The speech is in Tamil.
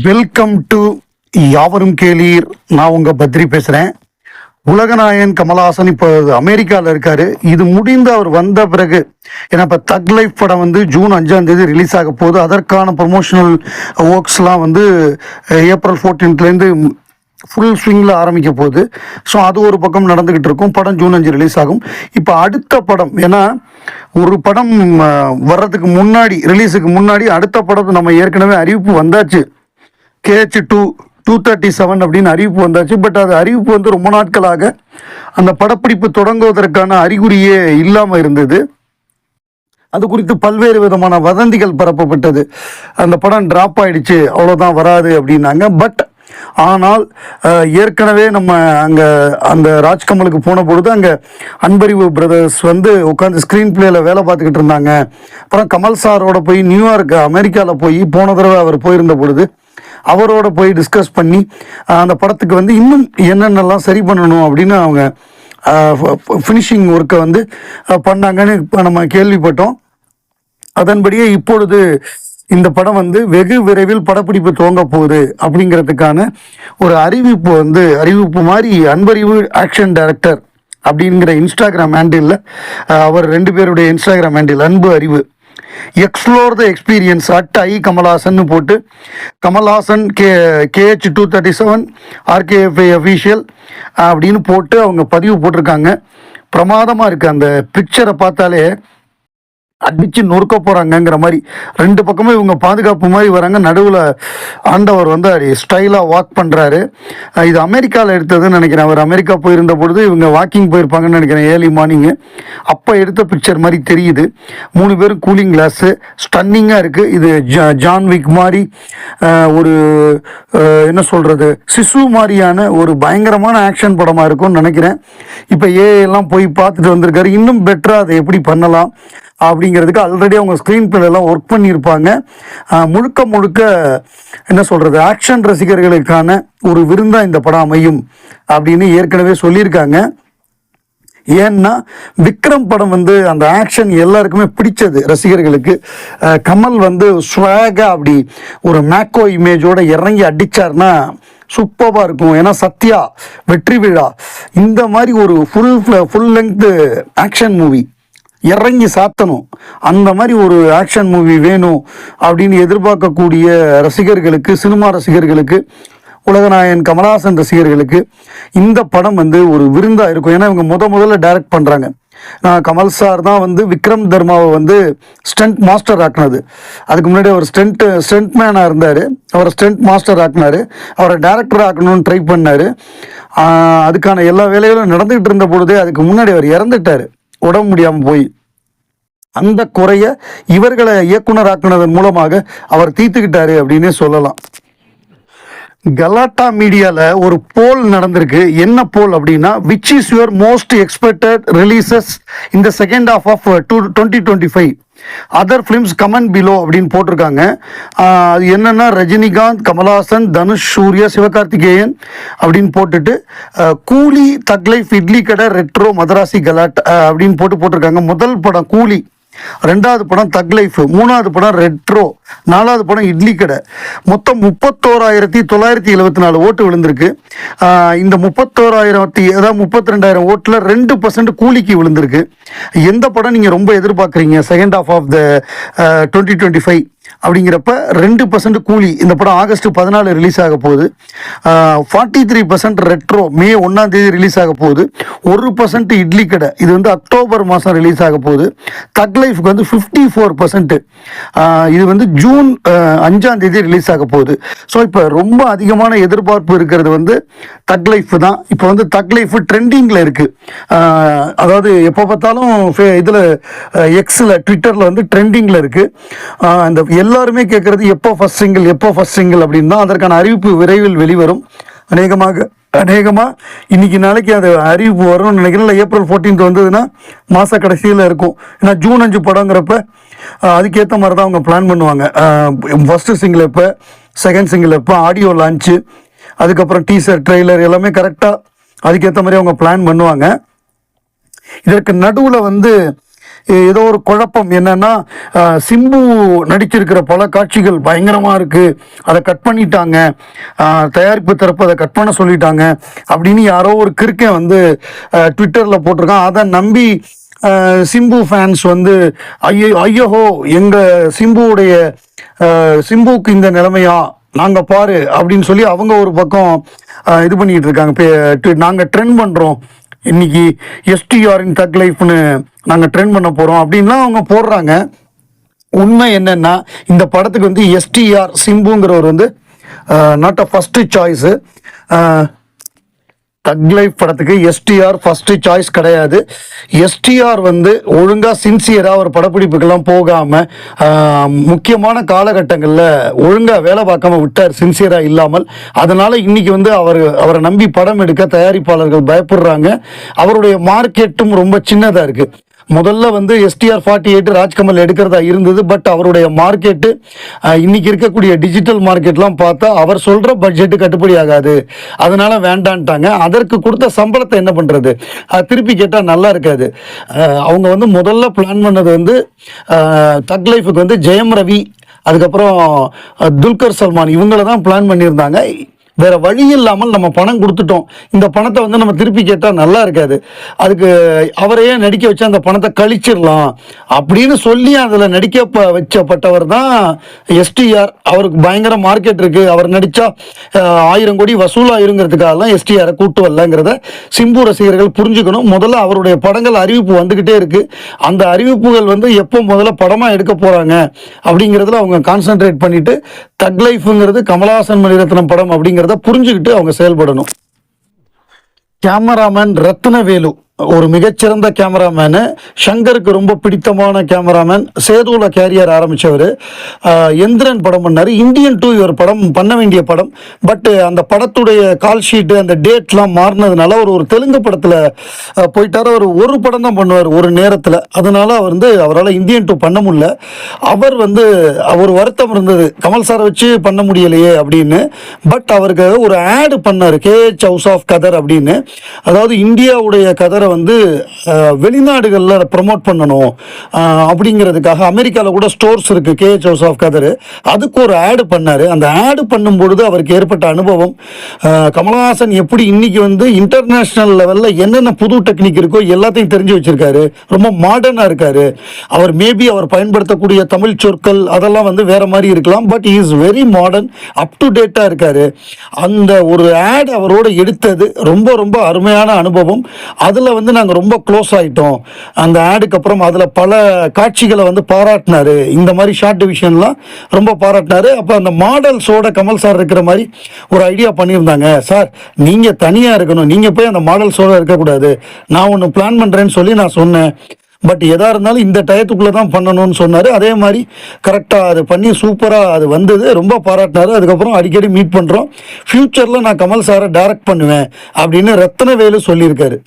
வெல்கம் டு யாவரும் கேளீர். நான் உங்க பத்ரி பேசுறேன். உலகநாயகன் கமலஹாசன் இப்போ அமெரிக்காவில் இருக்காரு. இது முடிந்து அவர் வந்த பிறகு ஏன்னா இப்போ தக் லைஃப் படம் வந்து ஜூன் அஞ்சாம் தேதி ரிலீஸ் ஆக போகுது. அதற்கான ப்ரொமோஷனல் ஒர்க்ஸ்லாம் வந்து ஏப்ரல் ஃபோர்டீன்த்லேருந்து ஃபுல் ஸ்விங்கில் ஆரம்பிக்க போகுது. ஸோ அது ஒரு பக்கம் நடந்துக்கிட்டு இருக்கும். படம் ஜூன் அஞ்சு ரிலீஸ் ஆகும். இப்போ அடுத்த படம் ஏன்னா ஒரு படம் வர்றதுக்கு முன்னாடி ரிலீஸுக்கு முன்னாடி அடுத்த படம் நம்ம ஏற்கனவே அறிவிப்பு வந்தாச்சு. KH two two thirty seven அப்படின்னு அறிவிப்பு வந்தாச்சு. பட் அது அறிவிப்பு வந்து ரொம்ப நாட்களாக அந்த படப்பிடிப்பு தொடங்குவதற்கான அறிகுறியே இல்லாமல் இருந்தது. அது குறித்து பல்வேறு விதமான வதந்திகள் பரப்பப்பட்டது. அந்த படம் ட்ராப் ஆயிடுச்சு அவ்வளோதான் வராது அப்படின்னாங்க. பட் ஆனால் ஏற்கனவே நம்ம அங்கே அந்த ராஜ்கமலுக்கு போன பொழுது அங்கே அன்பறிவு பிரதர்ஸ் வந்து உட்காந்து ஸ்க்ரீன் பிளேயில் வேலை பார்த்துக்கிட்டு இருந்தாங்க. அப்புறம் கமல் சாரோட போய் நியூயார்க் அமெரிக்காவில் போய் போன தடவை அவர் போயிருந்த பொழுது அவரோட போய் டிஸ்கஸ் பண்ணி அந்த படத்துக்கு வந்து இன்னும் என்னென்னலாம் சரி பண்ணணும் அப்படின்னு அவங்க ஃபினிஷிங் ஒர்க்கை வந்து பண்ணாங்கன்னு இப்போ நம்ம கேள்விப்பட்டோம். அதன்படியே இப்பொழுது இந்த படம் வந்து வெகு விரைவில் படப்பிடிப்பு துவங்க போகுது அப்படிங்கிறதுக்கான ஒரு அறிவிப்பு வந்து அறிவிப்பு மாதிரி அன்பறிவு ஆக்ஷன் டைரக்டர் அப்படிங்கிற இன்ஸ்டாகிராம் ஹேண்டில் அவர் ரெண்டு பேருடைய Instagram handle Anbu Arivu explore the experience at I Kamal Haasan போட்டு Kamal Haasan K KH two thirty seven RKFI official அப்படின்னு போட்டு அவங்க பதிவு போட்டிருக்காங்க பிரமாதமாக இருக்குது அந்த பிக்சரை பார்த்தாலே அடிச்சு நொறுக்க போகிறாங்கங்கிற மாதிரி. ரெண்டு பக்கமும் இவங்க பாதுகாப்பு மாதிரி வராங்க. நடுவில் ஆண்டவர் வந்து ஸ்டைலாக வாக் பண்ணுறாரு இது அமெரிக்காவில் எடுத்ததுன்னு நினைக்கிறேன். அவர் அமெரிக்கா போயிருந்த பொழுது இவங்க வாக்கிங் போயிருப்பாங்கன்னு நினைக்கிறேன் ஏர்லி மார்னிங்கு அப்போ எடுத்த பிக்சர் மாதிரி தெரியுது. மூணு பேரும் கூலிங் கிளாஸு ஸ்டன்னிங்காக இருக்குது இது ஜா- ஜான் விக் மாதிரி ஒரு என்ன சொல்கிறது சிசு மாதிரியான ஒரு பயங்கரமான ஆக்ஷன் படமாக இருக்கும்னு நினைக்கிறேன். இப்போ ஏ எல்லாம் போய் பார்த்துட்டு வந்திருக்காரு. இன்னும் பெட்டராக அதை எப்படி பண்ணலாம்? அப்படிங்கிறதுக்கு ஆல்ரெடி அவங்க ஸ்க்ரீன் பிளேலாம் ஒர்க் பண்ணியிருப்பாங்க. முழுக்க முழுக்க என்ன சொல்கிறது ஆக்ஷன் ரசிகர்களுக்கான ஒரு விருந்தாக இந்த படம் அமையும் அப்படின்னு ஏற்கனவே சொல்லியிருக்காங்க. ஏன்னா விக்ரம் படம் வந்து அந்த ஆக்ஷன் எல்லாருக்குமே பிடிச்சது ரசிகர்களுக்கு. கமல் வந்து ஸ்வாகா அப்படி ஒரு மேக்கோ இமேஜோடு இறங்கி அடித்தார்னா சூப்பராக இருக்கும். ஏன்னா சத்யா வெற்றி விழா. இந்த மாதிரி ஒரு full full length action movie இறங்கி சாத்தணும். அந்த மாதிரி ஒரு ஆக்ஷன் மூவி வேணும் அப்படின்னு எதிர்பார்க்கக்கூடிய ரசிகர்களுக்கு சினிமா ரசிகர்களுக்கு உலகநாயகன் கமலஹாசன் ரசிகர்களுக்கு இந்த படம் வந்து ஒரு விருந்தாக இருக்கும். ஏன்னா இவங்க முத முதல்ல டைரக்ட் பண்ணுறாங்க நான் கமல் சார் தான் வந்து விக்ரம் தர்மாவை வந்து ஸ்டண்ட் மாஸ்டர் ஆக்குனது. அதுக்கு முன்னாடி அவர் ஸ்டண்ட் ஸ்டண்ட் மேனாக இருந்தார். அவரை ஸ்டண்ட் மாஸ்டர் ஆக்கினார். அவரை டேரக்டர் ஆக்கணும்னு ட்ரை பண்ணார். அதுக்கான எல்லா வேலைகளும் நடந்துகிட்டு இருந்த பொழுதே அதுக்கு முன்னாடி அவர் இறந்துட்டார். உடம்பு முடியாமல் போய் அந்த குறைய இவர்களை இயக்குனராக்குனதன் மூலமாக அவர் தீர்த்துக்கிட்டாரு அப்படின்னே சொல்லலாம். கலாட்டா மீடியாவில் ஒரு போல் நடந்திருக்கு. என்ன போல் அப்படின்னா which is your most expected releases இந்த second half of two twenty twenty five other films comment below அப்படின்னு போட்டிருக்காங்க. அது என்னன்னா ரஜினிகாந்த் கமல்ஹாசன் தனுஷ் சூர்யா சிவகார்த்திகேயன் அப்படின்னு போட்டுட்டு கூலி தக்லைஃப் இட்லி கடை ரெட்ரோ மதராசி கலாட் அப்படின்னு போட்டு போட்டிருக்காங்க. முதல் படம் கூலி. ரெண்டாவது படம் தக் லைஃப் மூணாவது படம் ரெட்ரோ நாலாவது படம் இட்லி கடை. மொத்தம் முப்பத்தோராயிரத்தி தொள்ளாயிரத்தி எழுபத்தி நாலு ஓட்டு விழுந்திருக்கு. இந்த முப்பத்தோராயிரத்தி அதாவது முப்பத்தி ரெண்டாயிரம் ஓட்டில் ரெண்டு பர்சன்ட் கூலிக்கு விழுந்திருக்கு. எந்த படம் நீங்கள் ரொம்ப எதிர்பார்க்குறீங்க? Second half of the twenty twenty five அப்படிங்கிறப்ப ரெண்டு பர்சன்ட் கூலி இந்த படம் ஆகஸ்ட் பதினாலு ரிலீஸ் ஆக போகுது. ஃபார்ட்டி த்ரீ பர்சன்ட் ரெட்ரோ மே ஒன்றாம் தேதி ரிலீஸ் ஆக போகுது. ஒரு பர்சன்ட் இட்லி கடை இது வந்து அக்டோபர் மாதம் ரிலீஸ் ஆக போகுது. தக் லைஃப்க்கு வந்து ஃபிஃப்டி ஃபோர் பர்சன்ட் இது வந்து ஜூன் அஞ்சாம் தேதி ரிலீஸ் ஆக போகுது. ஸோ இப்போ ரொம்ப அதிகமான எதிர்பார்ப்பு இருக்கிறது வந்து தக் லைஃப் தான். இப்போ வந்து தக் லைஃப் ட்ரெண்டிங்கில் இருக்குது அதாவது எப்போ பார்த்தாலும் இதில் எக்ஸில் ட்விட்டரில் வந்து ட்ரெண்டிங்கில் இருக்குது அந்த எல்லாருமே கேட்குறது எப்போ ஃபர்ஸ்ட் சிங்கிள் எப்போ ஃபர்ஸ்ட் சிங்கிள் அப்படின்னு தான். அதற்கான அறிவிப்பு விரைவில் வெளிவரும். அநேகமாக அநேகமாக இன்னைக்கு நாளைக்கு அது அறிவிப்பு வரும்னு நினைக்கிறேன். இல்லை ஏப்ரல் 14th வந்ததுன்னா மாத கடைசியில் இருக்கும். ஏன்னா ஜூன் அஞ்சு படங்கிறப்ப அதுக்கேற்ற மாதிரி தான் அவங்க பிளான் பண்ணுவாங்க. ஃபஸ்ட்டு சிங்கிள் எப்போ செகண்ட் சிங்கிள் எப்போ ஆடியோ லான்ச்சு அதுக்கப்புறம் டீசர் ட்ரெய்லர் எல்லாமே கரெக்டாக அதுக்கேற்ற மாதிரி அவங்க பிளான் பண்ணுவாங்க. இதற்கு நடுவில் வந்து ஏதோ ஒரு குழப்பம் என்னன்னா சிம்பு நடிச்சிருக்கிற பல காட்சிகள் பயங்கரமாக இருக்குது அதை கட் பண்ணிட்டாங்க. தயாரிப்பு தரப்பு அதை கட் பண்ண சொல்லிட்டாங்க. அப்படின்னு யாரோ ஒரு கிறுக்கன் வந்து ட்விட்டரில் போட்டிருக்கான். அதை நம்பி சிம்பு ஃபேன்ஸ் வந்து ஐயோ ஐயோஹோ எங்கள் சிம்புவுடைய சிம்புவுக்கு இந்த நிலைமையா? நாங்கள் பாரு. அப்படின்னு சொல்லி அவங்க ஒரு பக்கம் இது பண்ணிக்கிட்டு இருக்காங்க. நாங்கள் ட்ரெண்ட் பண்ணுறோம் இன்னைக்கு எஸ்டிஆரின் தக் லைஃப்னு நாங்கள் ட்ரெண்ட் பண்ண போகிறோம் அப்படின்லாம் அவங்க போடுறாங்க. உண்மை என்னென்னா இந்த படத்துக்கு வந்து எஸ்டிஆர் சிம்புங்கிறவர் வந்து not a first choice Thug Life படத்துக்கு எஸ்டிஆர் ஃபர்ஸ்ட் சாய்ஸ் கிடையாது. எஸ்டிஆர் வந்து ஒழுங்காக சின்சியராக ஒரு படப்பிடிப்புக்கெல்லாம் போகாமல் முக்கியமான காலகட்டங்களில் ஒழுங்காக வேலை பார்க்காம விட்டார் சின்சியராக இல்லாமல். அதனால் இன்னைக்கு வந்து அவர் அவரை நம்பி படம் எடுக்க தயாரிப்பாளர்கள் பயப்படுறாங்க. அவருடைய மார்க்கெட்டும் ரொம்ப சின்னதாக இருக்குது முதல்ல வந்து எஸ்டிஆர் ஃபார்ட்டி எயிட் ராஜ்கமல் எடுக்கிறதா இருந்தது பட் அவருடைய மார்க்கெட்டு இன்னைக்கு இருக்கக்கூடிய டிஜிட்டல் மார்க்கெட்லாம் பார்த்தா அவர் சொல்கிற பட்ஜெட்டு கட்டுப்படி ஆகாது. அதனால வேண்டான்ட்டாங்க. அதற்கு கொடுத்த சம்பளத்தை என்ன பண்ணுறது திருப்பி கேட்டால் நல்லா இருக்காது. அவங்க வந்து முதல்ல பிளான் பண்ணது வந்து தக் லைஃபுக்கு வந்து ஜெயம் ரவி அதுக்கப்புறம் துல்கர் சல்மான் இவங்கள தான் பிளான் பண்ணியிருந்தாங்க. வேற வழி இல்லாமல் நம்ம பணம் கொடுத்துட்டோம். இந்த பணத்தை வந்து நம்ம திருப்பி கேட்டால் நல்லா இருக்காது. அதுக்கு அவரையே நடிக்க வச்சு அந்த பணத்தை கழிச்சிடலாம் அப்படின்னு சொல்லி அதில் நடிக்க ப- வச்சப்பட்டவர் தான் எஸ்டிஆர் அவருக்கு பயங்கர மார்க்கெட் இருக்குது அவர் நடித்தா ஆயிரம் கோடி வசூலாயிருங்கிறதுக்காகலாம் எஸ்டிஆரை கூட்டு வரலங்கிறத சிம்பு ரசிகர்கள் புரிஞ்சுக்கணும். முதல்ல அவருடைய படங்கள் அறிவிப்பு வந்துக்கிட்டே இருக்குது அந்த அறிவிப்புகள் வந்து எப்போ முதல்ல படமாக எடுக்க போகிறாங்க அப்படிங்கிறதுல அவங்க கான்சென்ட்ரேட் பண்ணிவிட்டு தக் லைஃப்ங்கிறது கமலஹாசன் மணிரத்னம் படம் அப்படிங்கிறத புரிஞ்சுக்கிட்டு அவங்க செயல்படணும். கேமராமேன் ரத்னவேலு. ஒரு மிகச்சிறந்த கேமராமேனு ஷங்கருக்கு ரொம்ப பிடித்தமான கேமராமேன் சேதுவில் கேரியர் ஆரம்பித்தவர் எந்திரன் படம் பண்ணார். இந்தியன் டூ இவர் படம் பண்ண வேண்டிய படம். பட்டு அந்த படத்துடைய கால் ஷீட்டு அந்த டேட்லாம் மாறினதுனால அவர் ஒரு தெலுங்கு படத்தில் போயிட்டார். அவர் ஒரு படம் தான் பண்ணுவார் ஒரு நேரத்தில். அதனால அவர் வந்து அவரால் இந்தியன் டூ பண்ண முடியல. அவர் வந்து அவர் வருத்தம் இருந்தது. கமல் சாரை வச்சு பண்ண முடியலையே அப்படின்னு. பட் அவருக்கு ஒரு ஆடு பண்ணார். கேஹெச் ஹவுஸ் ஆஃப் கதர் அப்படின்னு. அதாவது இந்தியாவுடைய கதர் வந்து வெளிநாடுகளில் ப்ரமோட் பண்ணணும். அப்படிங்கிறதுக்காக அமெரிக்காவில் கூட ஸ்டோர்ஸ் இருக்குது கேஹெச் ஹவுஸ் ஆஃப் கதர் அதுக்கு ஒரு ஆடு பண்ணார். அந்த ஆடு பண்ணும்பொழுது அவருக்கு ஏற்பட்ட அனுபவம் கமல்ஹாசன் கமலஹாசன் எப்படி இன்னைக்கு வந்து இன்டர்நேஷ்னல் லெவலில் என்னென்ன புது டெக்னிக் இருக்கோ எல்லாத்தையும் தெரிஞ்சு வச்சிருக்காரு. ரொம்ப மாடர்னாக இருக்காரு. அவர் மேபி அவர் பயன்படுத்தக்கூடிய தமிழ் சொற்கள் அதெல்லாம் வந்து வேற மாதிரி இருக்கலாம் but is very modern up to டேட்டாக இருக்கார். அந்த ஒரு ஆட் அவரோட எடுத்தது ரொம்ப ரொம்ப அருமையான அனுபவம். அதில் வந்து நாங்கள் ரொம்ப க்ளோஸ் ஆகிட்டோம் அந்த ஆடுக்கு அப்புறம் அதில் பல காட்சிகளை வந்து பாராட்டினாரு. இந்த மாதிரி ஷார்ட் டிவிஷன்லாம் ரொம்ப பாராட்டினாரு. அப்போ அந்த மாடல்ஸோட கமல் சார் இருக்கிற மாதிரி ஒரு ஐடியா பண்ணியிருந்தாங்க. சார் நீங்கள் தனியாக இருக்கணும். நீங்கள் போய் அந்த மாடல்ஸோட இருக்கக்கூடாது. நான் ஒன்று பிளான் பண்ணுறேன்னு சொல்லி நான் சொன்னேன். பட் எதா இருந்தாலும் இந்த டயத்துக்குள்ளே தான் பண்ணணும்னு சொன்னார். அதே மாதிரி கரெக்டாக அது பண்ணி சூப்பராக அது வந்தது. ரொம்ப பாராட்டினாரு. அதுக்கப்புறம் அடிக்கடி மீட் பண்ணுறோம் ஃப்யூச்சரில் நான் கமல் சாரை டைரக்ட் பண்ணுவேன் அப்படின்னு ரத்னவேலு சொல்லியிருக்காரு.